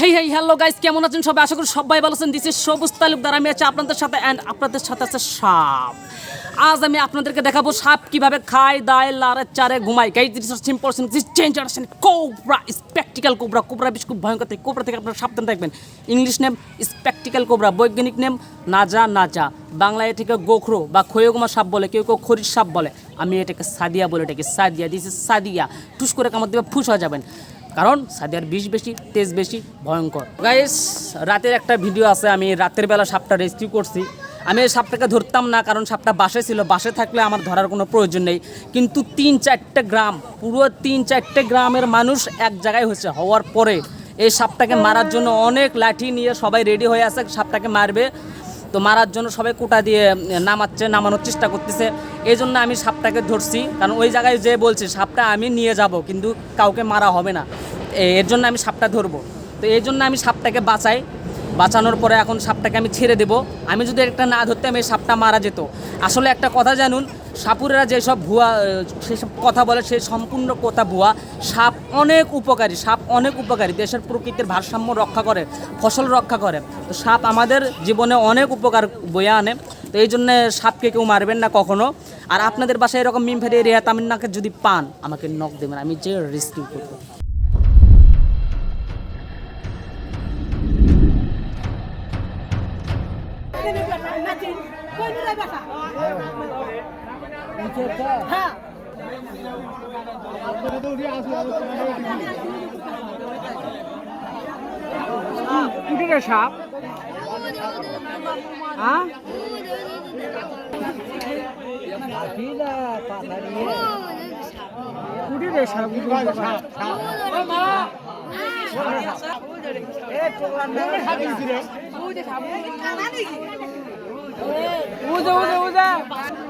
হেই hey hello guys কেমন আছেন সবাই? আশা করি সবাই ভালো আছেন। দিস ইজ সবুজ তালুকদার আমি আছি আপনাদের সাথে অ্যান্ড আপনাদের সাথে আছে সাপ। আজ আমি আপনাদেরকে দেখাবো সাপ কীভাবে খায়, দায়, লারে, চারে ঘুমায়। Guys this is simple this change আসেন কোবরা স্পেকটিক্যাল কোবরা কোবরা বেশ খুব ভয়ঙ্কর থেকে কোবরা থেকে আপনারা সাবধান থাকবেন ইংলিশ নেম স্পেকটিক্যাল কোবরা বৈজ্ঞানিক নেম নাজা নাজা। বাংলায় এটাকে গোখরো বা খয়গুমা সাপ বলে, কেউ কেউ খরির সাপ বলে। আমি এটাকে সাদিয়া বলে এটাকে সাদিয়া। This is Sadia. টুস করে কামড় দেবে, ফুস হয়ে যাবেন। কারণ সাদিয়ার বিষ বেশি, তেজ বেশি, ভয়ঙ্কর। গাইস রাতের একটা ভিডিও আছে, আমি রাতের বেলা সাপটা রেস্কিউ করছি। আমি এই সাপটাকে ধরতাম না, কারণ সাপটা বাসে ছিল। বাসে থাকলে আমার ধরার কোনো প্রয়োজন নেই। কিন্তু তিন চারটে গ্রাম, পুরো তিন চারটে গ্রামের মানুষ এক জায়গায় হয়েছে। হওয়ার পরে এই সাপটাকে মারার জন্য অনেক লাঠি নিয়ে সবাই রেডি হয়ে আছে, সাপটাকে মারবে। তো মারার জন্য সবাই কোটা দিয়ে নামাচ্ছে, নামানোর চেষ্টা করতেছে। এই জন্য আমি সাপটাকে ধরছি। কারণ ওই জায়গায় যে বলছে, সাপটা আমি নিয়ে যাব, কিন্তু কাউকে মারা হবে না। এর জন্য আমি সাপটা ধরবো। তো এই জন্য আমি সাপটাকে বাঁচাই। বাঁচানোর পরে এখন সাপটাকে আমি ছেড়ে দেব। আমি যদি একটা না ধরতাম, এই সাপটা মারা যেত। আসলে একটা কথা জানুন সাপুরেরা যেসব ভুয়া, সেসব কথা বলে সেই সম্পূর্ণ কথা ভুয়া। সাপ অনেক উপকারী, সাপ অনেক উপকারী। দেশের প্রকৃতির ভারসাম্য রক্ষা করে, ফসল রক্ষা করে। তো সাপ আমাদের জীবনে অনেক উপকার বয়ে আনে। তো এই জন্যে সাপকে কেউ মারবেন না কখনো। আর আপনাদের বাসায় এরকম মিম ফেরে রেহা তামিন্নাকে যদি পান, আমাকে নক দেবেন। আমি যে রেস্কিউ করব। হ্যাঁ। কুটিরে সাপ হ্যাঁ সাপ কুটিরে সাপ উজা উজা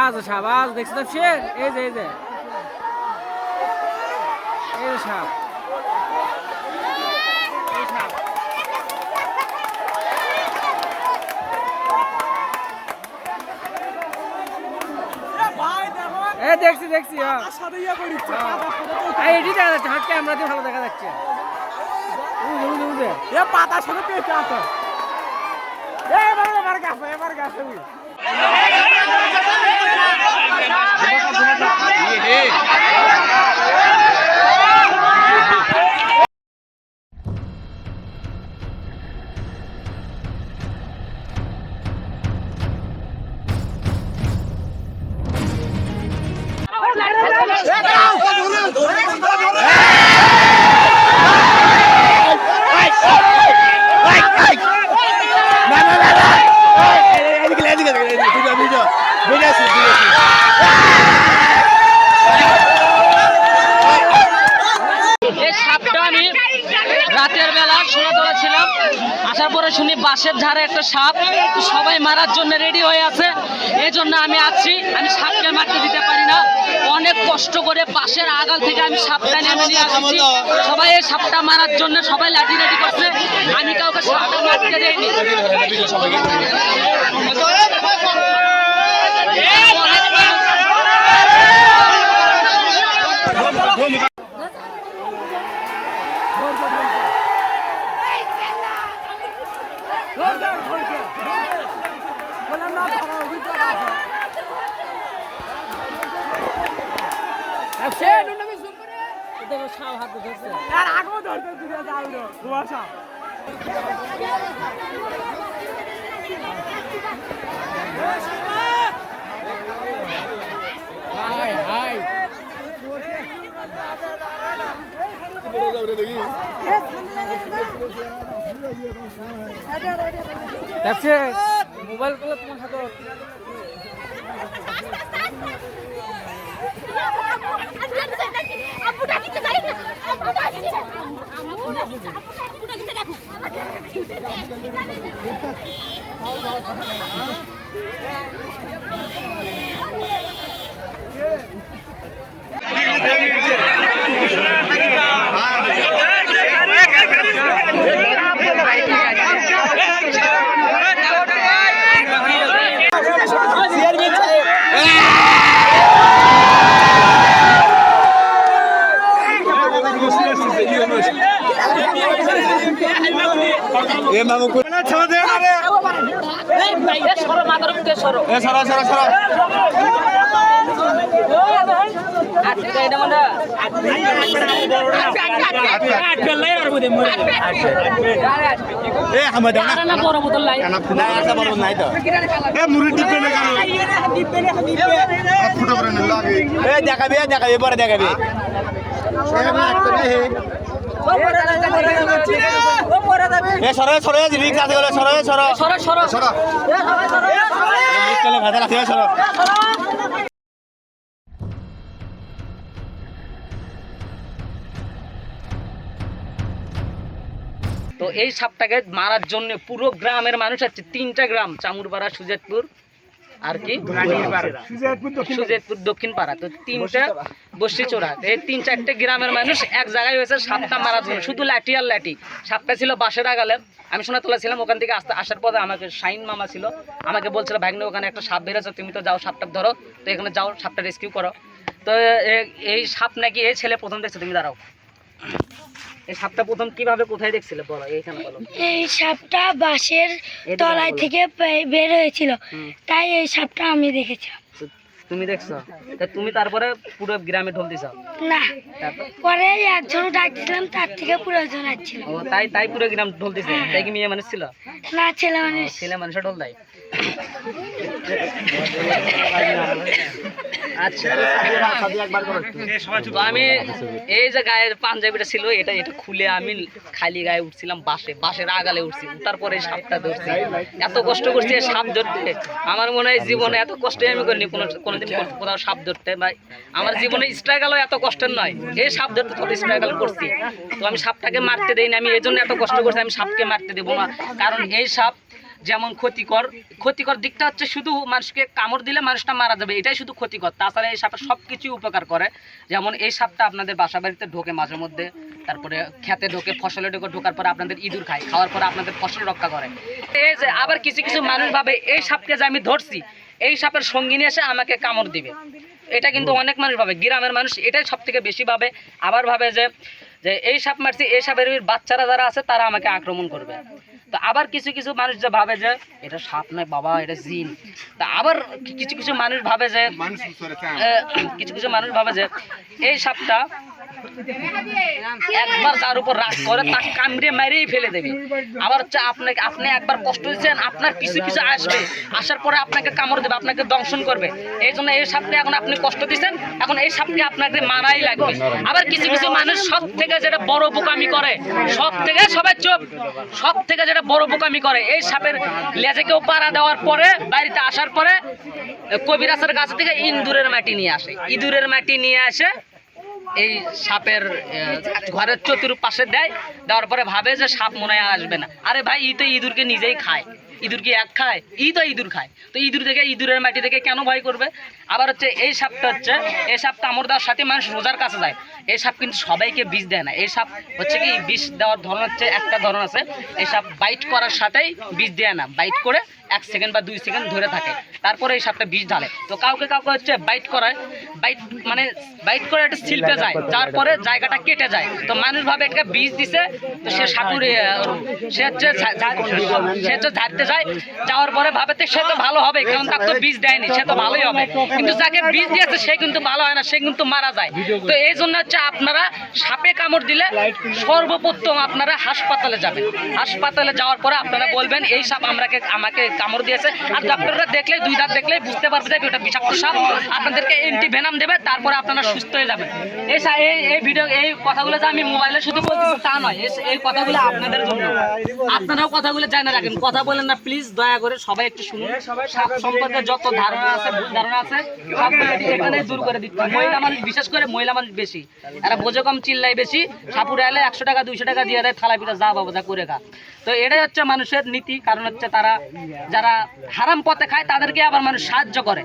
আজ সাপ আজ দেখছি তো এই যে এই যে। এই যে সাপ এই সাপ এ দেখছি দেখছি হ্যাঁ। এটি দেখা যাচ্ছে হাত ক্যামেরা দিয়ে ভালো দেখা যাচ্ছে। পাতা সাথে পেঁচে আছে এবার এবার গাছে এবার গাছে এই। রাতের বেলা শোনা আসার পরে শুনি বাঁশের ধারে একটা সাপ। সবাই মারার জন্য রেডি হয়ে আছে। এই জন্য আমি আছি আমি সাপকে মারতে দিতে কষ্ট করে পাশের আগাল থেকে আমি সাপটা নেমে নিয়ে আসছি। সবাই এই সাপটা মারার জন্য সবাই লাঠি লাঠি করছে। আমি কাউকে সাপটা মারতে দেয়নি দেখো সাপ হাতে আর আগেও ধরতে দিতে যাও না কুয়াশা মোবাইলগুলো তোমার হাতে হামা দাও না না বড় বোতল লাই কানা ফুলা আছে বড় নাই তো এ মুড়ি টিপে না কেন হাত ফুটো করে নিল আগে এ দেখাবি দেখাবি পরে দেখাবি। এ সরো সরো রিক্স আছে বলে সরো সরো। সরো সরো। সরো মুশকিলে ভাতা আছে সরো। তো এই সাপটাকে মারার জন্য পুরো গ্রামের মানুষ আছে তিনটা গ্রাম চামুরপাড়া সুজেতপুর। আর কি সুজেতপুর দক্ষিণ পাড়া তো তিনটা বস্তি চোরা এই তিন, চারটে গ্রামের মানুষ এক জায়গায় হয়েছে সাপটা মারা জন্য শুধু লাঠি আর লাঠি। সাপটা ছিল বাসের আগালে। আমি শোনা তোলা ছিলাম, ওখান থেকে আসতে আসার পরে আমাকে শাইন মামা ছিল। আমাকে বলছিল, ভাগ্নে, ওখানে একটা সাপ বেরোচ্ছে, তুমি তো যাও, সাপটা ধরো। তো এখানে যাও, সাপটা রেস্কিউ করো। তো এই সাপ নাকি এই ছেলে প্রথম দেখছে, তুমি দাঁড়াও। এই সাপটা প্রথম কীভাবে কোথায় দেখছিলে? বলো এইখানে বলো। এই সাপটা বাঁশের তলায় থেকে বের হয়েছিল। তাই এই সাপটা আমি দেখেছিলাম। তুমি দেখছ? তা তুমি তারপরে পুরো গ্রামে ঢোল দিছ? না। পরে একজন ডাকছিলাম তার থেকে পুরোজন আসছিল ও তাই তাই পুরো গ্রাম ঢোল দিছে? তাই কি মেয়ে মানুষ ছিল? না ছেলে মানুষ। ছেলে মানুষের ঢোল দেয়। তো আমি এই যে পাঞ্জাবিটা ছিল, এটা এটা খুলে আমি খালি গায়ে উঠছিলাম বাসে। বাসের আগালে উঠছি, উঠার পরে সাপটা ধরছি। এত কষ্ট করছি সাপ ধরতে। আমার মনে হয় জীবনে এত কষ্ট আমি করিনি, কোনো কোনোদিন কোথাও সাপ ধরতে বা আমার জীবনে স্ট্রাগলও এত কষ্টের নয়। এই সাপ ধরতে তত স্ট্রাগল করছি, তো আমি সাপটাকে মারতে দেইনি। আমি এই জন্য এত কষ্ট করছি, আমি সাপকে মারতে দেবো না। কারণ এই সাপ যেমন ক্ষতিকর ক্ষতিকর দিকটা হচ্ছে শুধু মানুষকে কামড় দিলে মানুষটা মারা যাবে এটাই শুধু ক্ষতিকর। তাছাড়া এই সাপের সব কিছুই উপকার করে। যেমন এই সাপটা আপনাদের বাসা বাড়িতে ঢোকে মাঝে মধ্যে তারপরে খেতে ঢোকে ফসলে ঢোকে ঢোকার পরে আপনাদের ইঁদুর খায় খাওয়ার পরে আপনাদের ফসল রক্ষা করে। এই যে আবার কিছু কিছু মানুষ ভাবে এই সাপকে যে আমি ধরছি এই সাপের সঙ্গিনী এসে আমাকে কামড় দিবে। এটা কিন্তু অনেক মানুষ ভাবে গ্রামের মানুষ এটাই সব থেকে বেশি ভাবে। আবার ভাবে যে যে এই সাপ মারছি এই সাপের বাচ্চারা যারা আছে তারা আমাকে আক্রমণ করবে। তো আবার কিছু কিছু মানুষ যে ভাবে যে এটা সাপ নয় বাবা এটা জিন। তা আবার কিছু কিছু মানুষ ভাবে যে কিছু কিছু মানুষ ভাবে যে এই সাপটা একবার যার উপর রাগ করে, তাকে কামড়ে মেরেই ফেলে দেবে। আবার হচ্ছে আপনাকে আপনি একবার কষ্ট দিচ্ছেন আপনার কিছু কিছু আসবে। আসার পরে আপনাকে কামড় দেবে, আপনাকে দংশন করবে। এই জন্য এই সাপকে এখন আপনি কষ্ট দিচ্ছেন এখন এই সাপকে আপনাকে মারাই লাগবে। আবার কিছু কিছু মানুষ সব থেকে যেটা বড় বোকামি করে সব থেকে সবাই চুপ সব থেকে যেটা বড় বোকামি করে, এই সাপের লেজে কেউ পাড়া দেওয়ার পরে, বাড়িতে আসার পরে কবিরাসের কাছ থেকে ইন্দুরের মাটি নিয়ে আসে। ইঁদুরের মাটি নিয়ে আসে এই সাপের ঘরের চতুর্পাশে দেয়, দেওয়ার পরে ভাবে যে সাপ মনে আসবে না। আরে ভাই, ই তো ইঁদুরকে নিজেই খায়। ইঁদুর কি এক খায়? ই তো ইঁদুর খায়। তো ইঁদুর থেকে ইঁদুরের মাটি থেকে কেন ভয় করবে? আবার হচ্ছে এই সাপটা হচ্ছে এই সাপ কামড় দেওয়ার সাথে মানুষ রোজার কাছে যায়। এই সাপ কিন্তু সবাইকে বিষ দেয় না। এই সাপ হচ্ছে কি বিষ দেওয়ার ধরন হচ্ছে একটা ধরন আছে। এই সাপ বাইট করার সাথেই বিষ দেয় না। বাইট করে এক সেকেন্ড বা দুই সেকেন্ড ধরে থাকে। তারপরে এই সাপটা বিষ ঢালে। তো কাউকে কাউকে হচ্ছে বাইট করায়। বাইট মানে বাইট করে একটা শিল্পে যায়। যার পরে জায়গাটা কেটে যায়। তো মানুষ ভাবে এটা বিষ দিছে। তো সে সাপুরে সে হচ্ছে সে হচ্ছে ঝাড়তে যায়। যায়, যাওয়ার পরে ভাবে সে তো ভালো হবে, কারণ তার তো বীজ দেয়নি, সে তো ভালোই হবে। কিন্তু যাকে বীজ দিয়েছে, সে কিন্তু ভালো হয় না, সে কিন্তু মারা যায়। তো এই জন্য হচ্ছে আপনারা সাপে কামড় দিলে সর্বপ্রথম আপনারা হাসপাতালে যাবেন। হাসপাতালে যাওয়ার পরে আপনারা বলবেন, এই সাপ আমাকে আমাকে কামড় দিয়েছে। আর ডক্টররা দেখলেই, দুই দাঁত দেখলেই বুঝতে পারবে যে ওটা বিষাক্ত সাপ। আপনাদেরকে অ্যান্টি ভেনাম দেবে, তারপরে আপনারা সুস্থ হয়ে যাবেন। এই এই ভিডিও এই কথাগুলো যে আমি মোবাইলে শুধু বলতেছি, তা নয়। এই- এই কথাগুলো আপনাদের জন্য। আপনারাও কথাগুলো জানা রাখেন। কথা বলেন না প্লিজ দয়া করে সবাই একটু শুনুন। সাপ সম্পর্কে যত ধারণা আছে ভুল ধারণা আছে সবগুলো এখানে দূর করে দিচ্ছে। মহিলা মানুষ বিশেষ করে মহিলা মানুষ বেশি। এরা বোঝে কম চিল্লাই বেশি। সাপুরে এলে একশো টাকা দুইশো টাকা দিয়ে দেয় থালা পিঠা যা বাবা যা করে খা। তো এটাই হচ্ছে মানুষের নীতি। কারণ হচ্ছে তারা যারা হারাম পথে খায় তাদেরকে আবার মানুষ সাহায্য করে।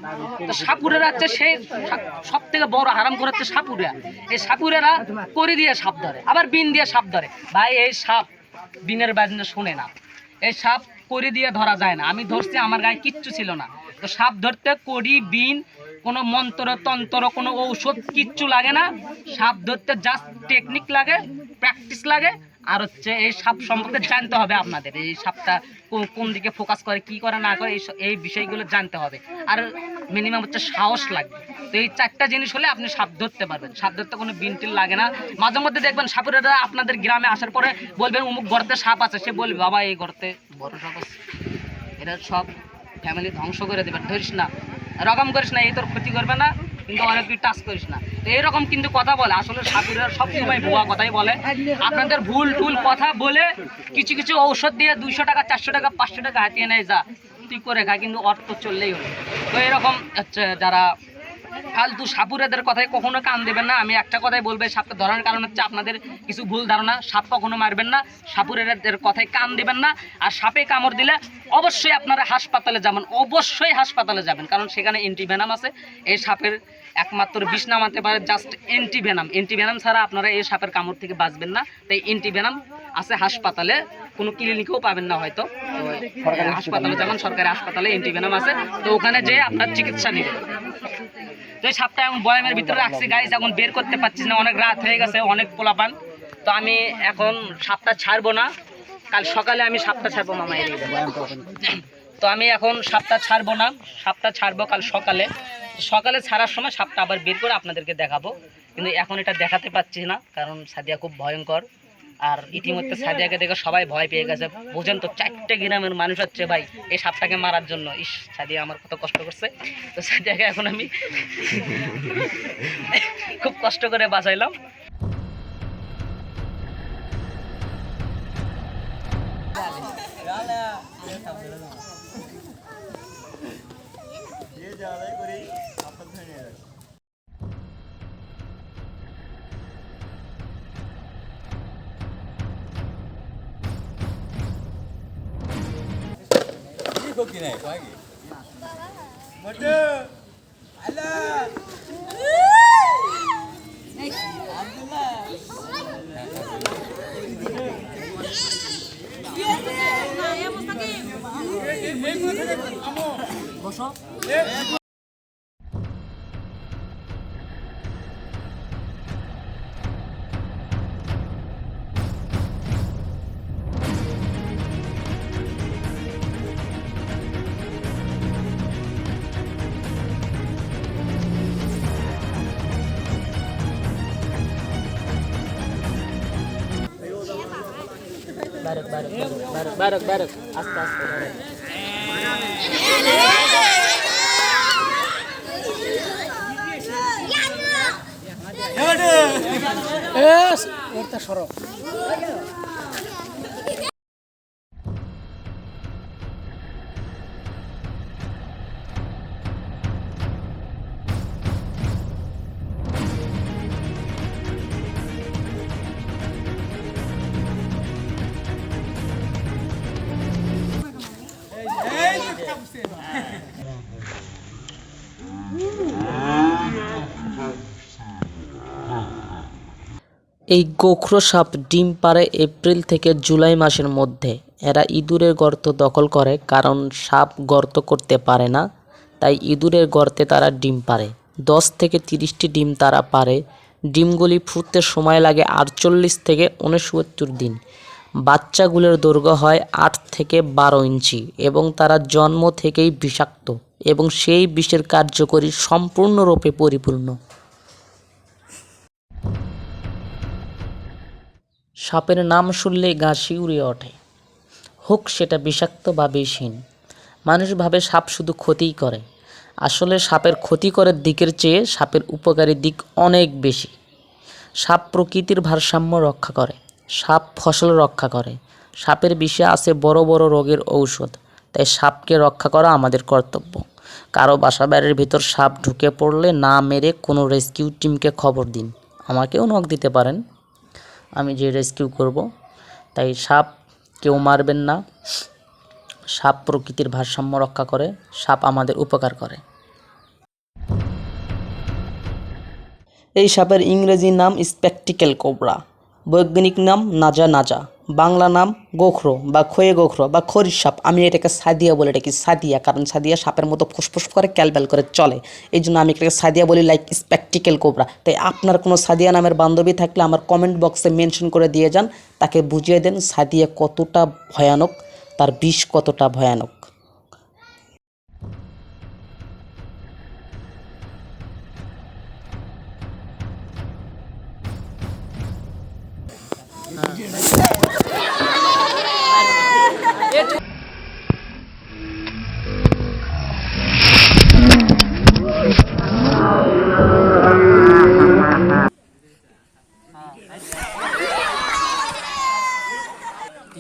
তো সাপুরেরা হচ্ছে সেই সব থেকে বড় হারাম করে হচ্ছে সাপুরিয়া এই সাপুরেরা করি দিয়ে সাপ ধরে আবার বিন দিয়ে সাপ ধরে। ভাই এই সাপ বিনের বাজনা শুনে না। এই সাপ করি দিয়ে ধরা যায় না। আমি ধরছি, আমার গায়ে কিচ্ছু ছিল না। তো সাপ ধরতে করি, বিন, কোনো মন্ত্র, তন্ত্র, কোনো ঔষধ কিচ্ছু লাগে না। সাপ ধরতে জাস্ট টেকনিক লাগে প্র্যাকটিস লাগে। আর হচ্ছে এই সাপ সম্পর্কে জানতে হবে আপনাদের, এই সাপটা কোন দিকে ফোকাস করে, কি করে, না করে, এই বিষয়গুলো জানতে হবে। আর মিনিমাম হচ্ছে সাহস লাগবে। তো এই চারটা জিনিস হলে আপনি সাপ ধরতে পারবেন। সাপ ধরতে কোনো বিনটিল লাগে না। মাঝে মধ্যে দেখবেন সাপুরেরা আপনাদের গ্রামে আসার পরে বলবেন, অমুক গর্তে সাপ আছে। সে বলবে, বাবা, এই গর্তে বড় সাপ আছে। এটা সব ফ্যামিলি ধ্বংস করে দেবে। ধরিস না। রকম করিস না, এই তোর ক্ষতি করবে না। কিন্তু অনেক তুই টাচ করিস না। তো এরকম কিন্তু কথা বলে। আসলে সাপুরেরা সবসময় ভুয়া কথাই বলে। আপনাদের ভুল টুল কথা বলে কিছু কিছু ঔষধ দিয়ে দুইশো টাকা, চারশো টাকা, পাঁচশো টাকা হাতিয়ে নেয় যা। তুই করে খা, কিন্তু অর্থ চললেই হলো। তো এরকম হচ্ছে যারা ফালতু সাপুরেদের কথায় কখনো কান দেবেন না। আমি একটা কথাই বলব সাপটা ধরার কারণ হচ্ছে আপনাদের কিছু ভুল ধারণা। সাপ কখনো মারবেন না। সাপুরেদের কথায় কান দিবেন না। আর সাপে কামড় দিলে অবশ্যই আপনারা হাসপাতালে যাবেন। অবশ্যই হাসপাতালে যাবেন। কারণ সেখানে অ্যান্টিভেনাম আছে। এই সাপের একমাত্র বিষ নামাতে পারে জাস্ট অ্যান্টিভেনাম অ্যান্টিভেনাম ছাড়া আপনারা এই সাপের কামড় থেকে বাঁচবেন না। তাই অ্যান্টিভেনাম আছে হাসপাতালে কোনো ক্লিনিকেও পাবেন না হয়তো। হাসপাতালে যেমন সরকারি হাসপাতালে অ্যান্টিভেনাম আছে। তো ওখানে যেয়ে আপনার চিকিৎসা নেবেন তো এই সাপটা এখন বয়ামের ভিতরে রাখছি গাইজ এখন বের করতে পারছি না। অনেক রাত হয়ে গেছে অনেক পোলাপান। তো আমি এখন সাপটা ছাড়বো না। কাল সকালে আমি সাপটা ছাড়বো মামা এই দিকে। তো আমি এখন সাপটা ছাড়বো না, সাপটা ছাড়বো কাল সকালে। সকালে ছাড়ার সময় সাপটা আবার বের করে আপনাদেরকে দেখাবো। কিন্তু এখন এটা দেখাতে পাচ্ছি না, কারণ সাদিয়া খুব ভয়ঙ্কর। আর ইতিমধ্যে সাদিয়াকে দেখে সবাই ভয় পেয়ে গেছে। বোঝেন তো, চারটে গ্রামের মানুষ হচ্ছে ভাই এই সাপটাকে মারার জন্য। ইস, সাদিয়া আমার কত কষ্ট করছে। তো সাদিয়াকে এখন আমি খুব কষ্ট করে বাঁচাইলাম। বারক বারক বারক বারক আস্তে আস্তে বারক। এই গোখরো সাপ ডিম পাড়ে এপ্রিল থেকে জুলাই মাসের মধ্যে। এরা ইঁদুরের গর্ত দখল করে, কারণ সাপ গর্ত করতে পারে না, তাই ইঁদুরের গর্তে তারা ডিম পারে দশ থেকে তিরিশটি ডিম তারা পারে ডিমগুলি ফুটতে সময় লাগে আটচল্লিশ থেকে উনসত্তর দিন। বাচ্চাগুলোর দৈর্ঘ্য হয় আট থেকে বারো ইঞ্চি এবং তারা জন্ম থেকেই বিষাক্ত এবং সেই বিষের কার্যকরী সম্পূর্ণরূপে পরিপূর্ণ। সাপের নাম শুনলে গা শিউরে ওঠে। হোক সেটা বিষাক্ত বা বিষহীন, মানুষ ভাবে সাপ শুধু ক্ষতিই করে। আসলে সাপের ক্ষতিকরের দিকের চেয়ে সাপের উপকারী দিক অনেক বেশি। সাপ প্রকৃতির ভারসাম্য রক্ষা করে, সাপ ফসল রক্ষা করে। সাপের বিষে আছে বড় বড় রোগের ঔষধ, তাই সাপকে রক্ষা করা আমাদের কর্তব্য। কারও বাসা বাড়ির ভিতর সাপ ঢুকে পড়লে না মেরে কোনো রেস্কিউ টিমকে খবর দিন। আমাকেও নখ দিতে পারেন। আমি যে রেস্কিউ করব। তাই সাপ কেউ মারবেন না। সাপ প্রকৃতির ভারসাম্য রক্ষা করে। সাপ আমাদের উপকার করে। এই সাপের ইংরেজি নাম স্পেকটিক্যাল কোবরা বৈজ্ঞানিক নাম নাজা নাজা। বাংলা নাম গোখরো বা খয়ে গোখরো বা খরির সাপ। আমি এটাকে সাদিয়া বলে এটাকে সাদিয়া। কারণ সাদিয়া সাপের মতো ফুসফুস করে ক্যালব্যাল করে চলে। এই জন্য আমি এটাকে সাদিয়া বলি লাইক স্পেকটিক্যাল কোবরা তাই আপনার কোনো সাদিয়া নামের বান্ধবী থাকলে আমার কমেন্ট বক্সে মেনশন করে দিয়ে যান, তাকে বুঝিয়ে দেন সাদিয়া কতটা ভয়ানক, তার বিষ কতটা ভয়ানক।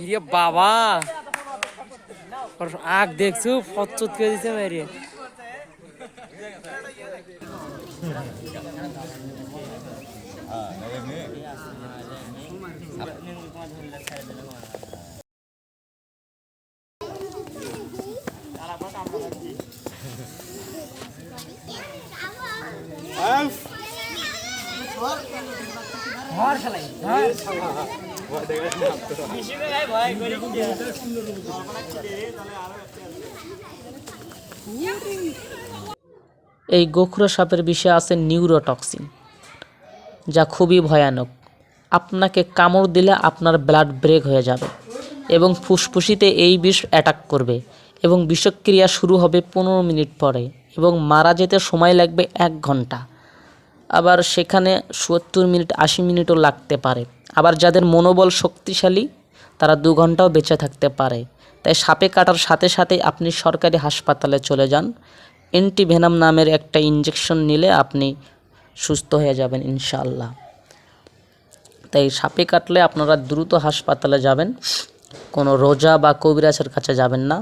ইরে বাবা। ওর আগ দেখছু ফচত করে দিছে মেরে। এই গোখরো সাপের বিষে আছে নিউরোটক্সিন, যা খুবই ভয়ানক। আপনাকে কামড় দিলে আপনার ব্লাড ব্রেক হয়ে যাবে এবং ফুসফুসিতে এই বিষ অ্যাটাক করবে এবং বিষক্রিয়া শুরু হবে পনেরো মিনিট পরে এবং মারা যেতে সময় লাগবে এক ঘণ্টা। আবার সেখানে সত্তর মিনিট, আশি মিনিটও লাগতে পারে। আবার যাদের মনোবল শক্তিশালী, তারা দু ঘন্টাও বেঁচে থাকতে পারে। তাই সাপে কাটার সাথে সাথে আপনি সরকারি হাসপাতালে চলে যান। অ্যান্টিভেনাম নামের একটা ইঞ্জেকশন নিলে আপনি সুস্থ হয়ে যাবেন ইনশাল্লাহ তাই সাপে কাটলে আপনারা দ্রুত হাসপাতালে যাবেন। কোনো রোজা বা কবিরাজের কাছে যাবেন না।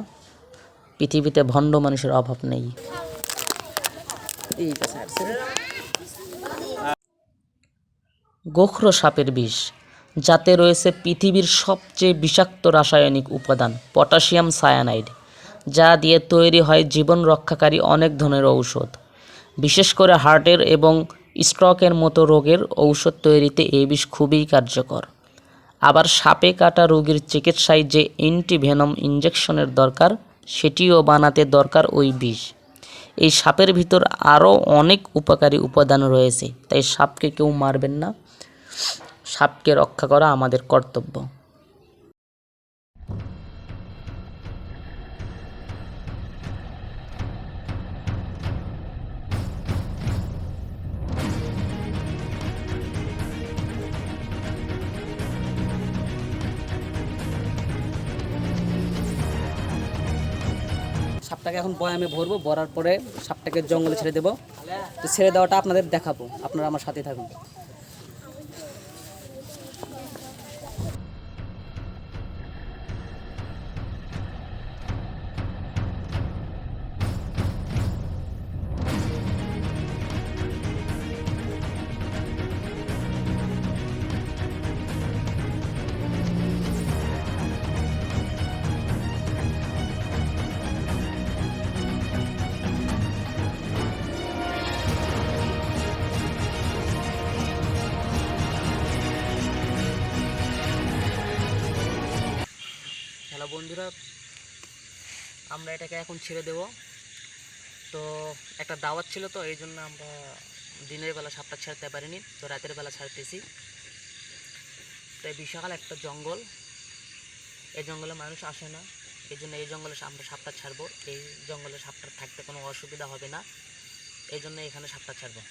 পৃথিবীতে ভণ্ড মানুষের অভাব নেই। গোখরো সাপের বিষ, যাতে রয়েছে পৃথিবীর সবচেয়ে বিষাক্ত রাসায়নিক উপাদান, পটাশিয়াম সায়ানাইড, যা দিয়ে তৈরি হয় জীবন রক্ষাকারী অনেক ধরনের ঔষধ। বিশেষ করে হার্টের এবং স্ট্রোকের মতো রোগের ঔষধ তৈরিতে এই বিষ খুবই কার্যকর। আবার সাপে কাটা রোগীর চিকিৎসায় যে অ্যান্টিভেনম ইঞ্জেকশনের দরকার, সেটিও বানাতে দরকার ওই বিষ। এই সাপের ভিতর আরও অনেক উপকারী উপাদান রয়েছে। তাই সাপকে কেউ মারবেন না। সাপকে রক্ষা করা আমাদের কর্তব্য। সাপটাকে এখন বয়ামে ভরবো, ভরার পরে সাপটাকে জঙ্গলে ছেড়ে দেবো। তো ছেড়ে দেওয়াটা আপনাদের দেখাবো, আপনারা আমার সাথে থাকুন। আমরা এটাকে এখন ছেড়ে দেব। তো একটা দাওয়াত ছিল তো, এই জন্য আমরা দিনের বেলা সাপটা ছাড়তে পারিনি, তো রাতের বেলা ছাড়তেছি। তাই বিশাল একটা জঙ্গল। এই জঙ্গলে মানুষ আসে না, এই জন্য এই জঙ্গলে আমরা সাপটা ছাড়বো। এই জঙ্গলে সাপটা থাকতে কোনো অসুবিধা হবে না, এই জন্য এখানে সাপটা ছাড়বো।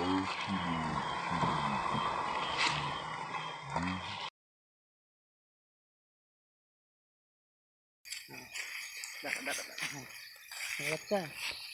Dah, dah, dah. Dah, dah.